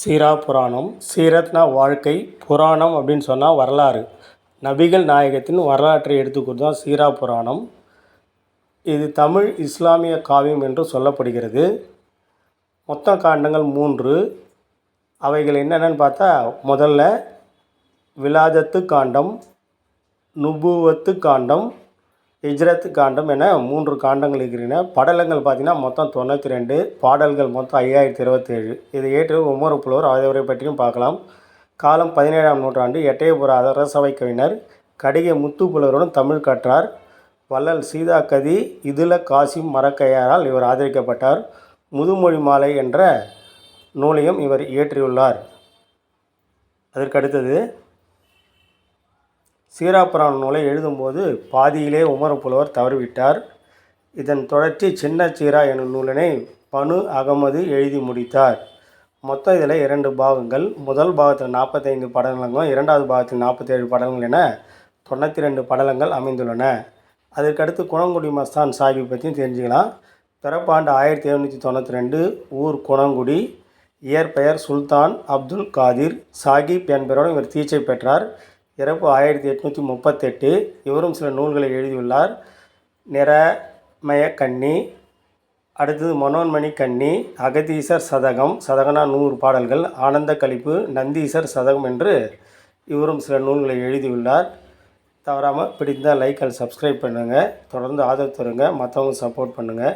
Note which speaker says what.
Speaker 1: சீரா புராணம் சீரத்னா வாழ்க்கை புராணம் அப்படின்னு சொன்னால் வரலாறு. நபிகள் நாயகத்தின் வரலாற்றை எடுத்துக்கூறுது தான் சீரா புராணம். இது தமிழ் இஸ்லாமிய காவியம் என்று சொல்லப்படுகிறது. மொத்த காண்டங்கள் மூன்று. அவைகள் என்னென்னு பார்த்தா முதல்ல விலாதத்து காண்டம் நுபுவத்து காண்டம் ஹிஜ்ரத் காண்டம் என மூன்று காண்டங்கள் இருக்கின்றன படலங்கள் பார்த்தீங்கன்னா மொத்தம் தொண்ணூற்றி ரெண்டு பாடல்கள் மொத்தம் ஐயாயிரத்தி இருபத்தேழு. இதை ஏற்று ஒவ்வொரு புலவர் ஆகியவரை பற்றியும் பார்க்கலாம். காலம் பதினேழாம் நூற்றாண்டு எட்டயபுர அரசவை கவிஞர் கடிகை முத்து புலவருடன் தமிழ் கற்றார். வள்ளல் சீதா கதி இதுல காசிம் மரக்கையாரால் இவர் ஆதரிக்கப்பட்டார். முதுமொழி மாலை என்ற நூலையும் இவர் இயற்றியுள்ளார். அதற்கடுத்தது சீராப்புராண நூலை எழுதும்போது பாதியிலே உமர் புலவர் தவறிவிட்டார். இதன் தொடர்ச்சி சின்ன சீரா எனும் நூலினை பனு அகமது எழுதி முடித்தார். மொத்தம் இதில் இரண்டு பாகங்கள். முதல் பாகத்தில் நாற்பத்தைந்து படலங்களும் இரண்டாவது பாகத்தில் நாற்பத்தேழு படலங்கள் என தொண்ணூற்றி ரெண்டு படலங்கள் அமைந்துள்ளன. அதற்கடுத்து குணங்குடி மஸ்தான் சாஹிப் பற்றியும் தெரிஞ்சுக்கலாம். பிறப்பாண்டு ஆயிரத்தி எழுநூற்றி தொண்ணூற்றி ரெண்டு ஊர் குணங்குடி இயற்பெயர் சுல்தான் அப்துல் காதிர் சாஹிப் என்பவரோடு இவர் தீட்சை பெற்றார். இறப்பு ஆயிரத்தி எட்நூற்றி முப்பத்தெட்டு. இவரும் சில நூல்களை எழுதியுள்ளார். நிறமய கன்னி அடுத்தது மனோன்மணி கன்னி அகதீசர் சதகம் சதகனா நூறு பாடல்கள் ஆனந்த கழிப்பு நந்தீசர் சதகம் என்று இவரும் சில நூல்களை எழுதியுள்ளார். தவறாமல் பிடித்தால் லைக் அண்ட் சப்ஸ்கிரைப் பண்ணுங்கள் தொடர்ந்து ஆதரவு தருங்க. மற்றவங்க சப்போர்ட் பண்ணுங்கள்